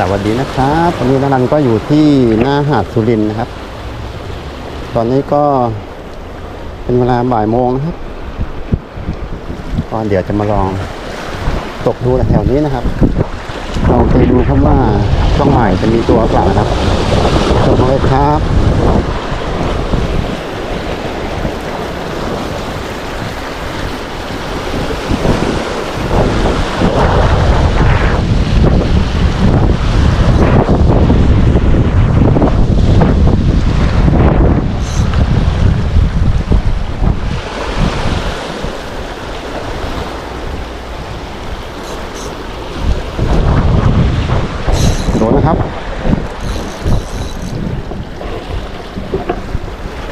สวัสดีนะครับวันนี้นันก็อยู่ที่หน้าหาดสุรินนะครับ ตอนนี้ก็เป็นเวลาบ่ายโมงนะครับก็เดี๋ยวจะมาลองตกดูแถวนี้นะครับลองไปดูครับว่าช่องใหม่จะมีตัวหรือเปล่านะครับชมเลยครับ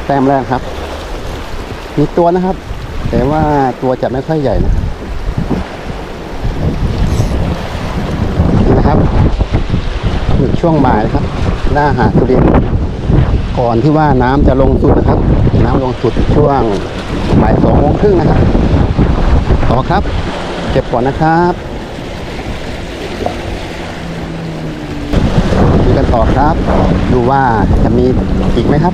แต้มแรกครับ มีตัวนะครับ แต่ว่าตัวจะไม่ค่อยใหญ่นะนะครับหนึ่งช่วงบ่ายนะครับหน้าหาดสุรินทร์ก่อนที่ว่าน้ำจะลงสุดนะครับ น้ำลงสุดช่วงบ่ายสองโมงครึ่งนะครับต่อครับ เก็บก่อนนะครับดูกันต่อครับ ดูว่าจะมีอีกไหมครับ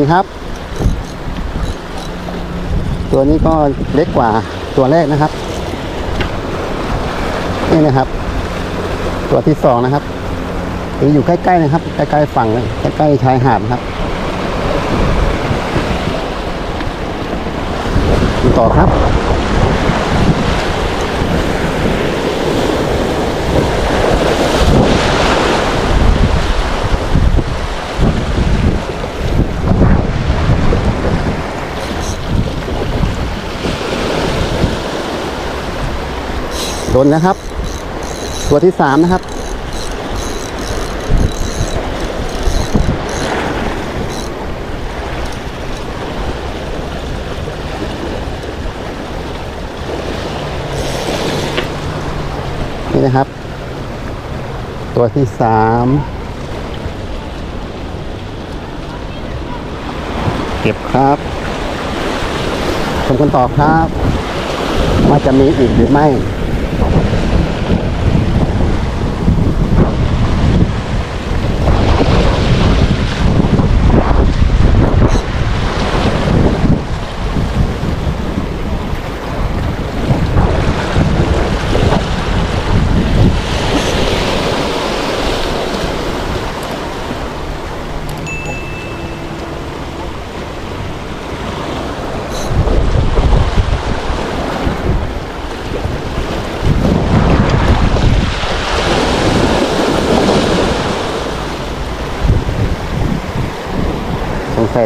นี้ครับ ตัวนี้ก็เล็กกว่าตัวแรกนะครับนี่นะครับ ตัวที่สองนะครับนี่อยู่ใกล้ๆนะครับ ใกล้ๆฝั่งเลยใกล้ๆชายหาดครับดูต่อครับ โดนนะครับ ตัวที่สามนะครับ นี่นะครับ ตัวที่สามเก็บครับชมกันต่อครับ ว่าจะมีอีกหรือไม่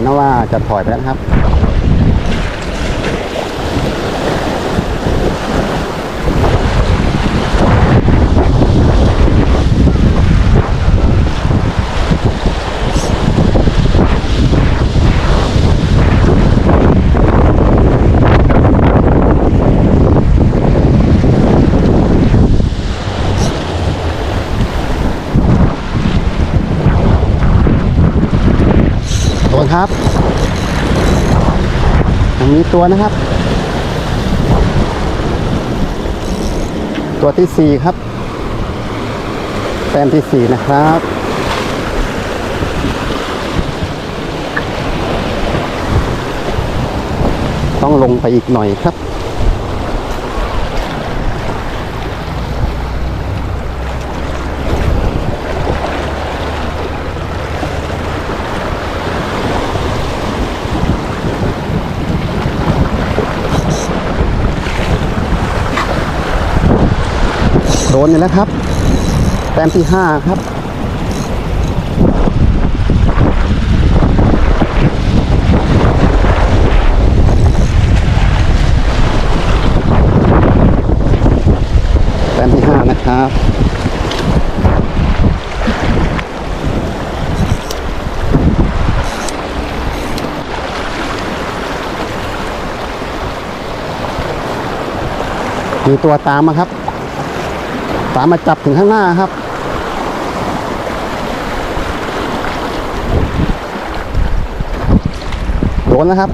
นะว่าจะถอยไปแล้วนะครับ ครับยังมีตัวนะครับ ตัวที่สี่ครับแต้มที่สี่นะครับต้องลงไปอีกหน่อยครับ นนี่แหละครับแป้มที่ห้าครับแป้มที่ห้านะครับมีตัวตามมาครับ ตามมาจับถึงข้างหน้าครับ โดนนะครับ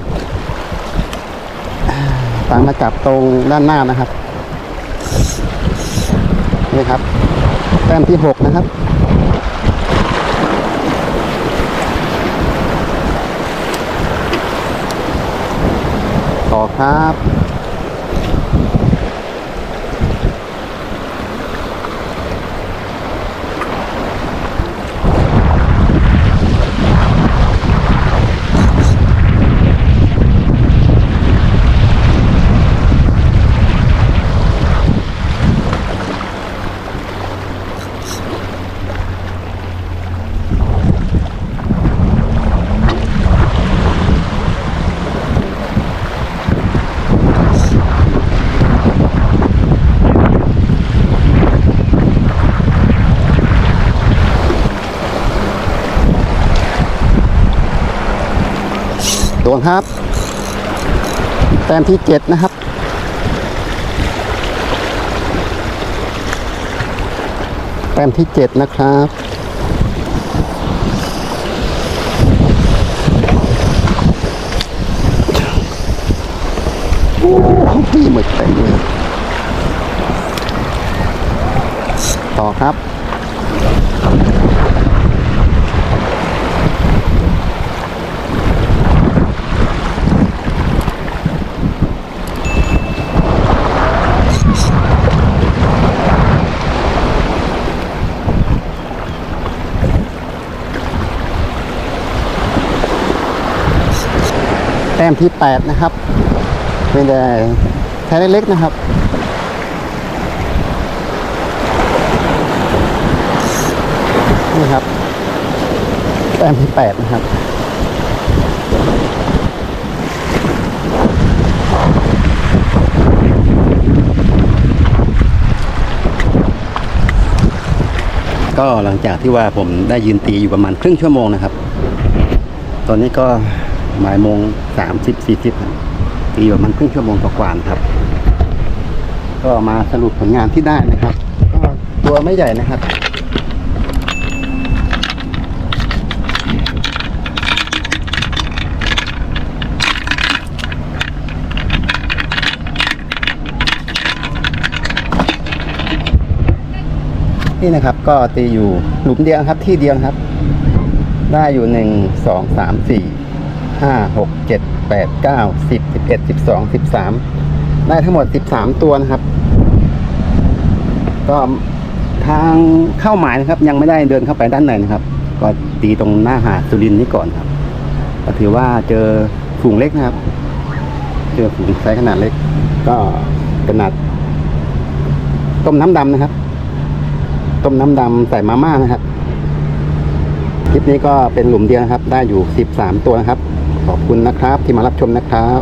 ตามมาจับตรงด้านหน้านะครับ นี่ครับ แต้มที่หกนะครับต่อครับ โดนครับ แต้มที่เจ็ดนะครับ แต้มที่เจ็ดนะครับโอ้โหพี่หมึกเต็มเลยต่อครับ ต้มที่แปดนะครับ เป็นแต่แท้เล็กๆนะครับนี่ครับ แต้มที่แปดนะครับก็หลังจากที่ว่าผมได้ยืนตีอยู่ประมาณครึ่งชั่วโมงนะครับ ตอนนี้ก็ บ่ายโมงสามสิบสี่สิบตีประมาณครึ่งชั่วโมงกว่าๆนครับ ก็มาสรุปผลงานที่ได้นะครับก็ตัวไม่ใหญ่นะครับนี่นะครับก็ตีอยู่หลุมเดียวครับที่เดียวครับ ได้อยู่หนึ่งสองสามสี่ ห้าหกเจ็ดแปดเก้าสิบสิบเอ็ดสิบสองสิบสามได้ทั้งหมดสิบสามตัวนะครับ ก็ทางเข้าหมายนะครับ ยังไม่ได้เดินเข้าไปด้านในนะครับ ก็ตีตรงหน้าหาดสุรินนี้ก่อนครับ ก็ถือว่าเจอฝูงเล็กนะครับ เจอฝูงไซส์ขนาดเล็ก ก็ขนาดต้มน้ำดำนะครับ ต้มน้ำดำใส่มาม่านะครับ คลิปนี้ก็เป็นหลุมเดียวนะครับ ได้อยู่13ตัวนะครับ ขอบคุณนะครับที่มารับชมนะครับ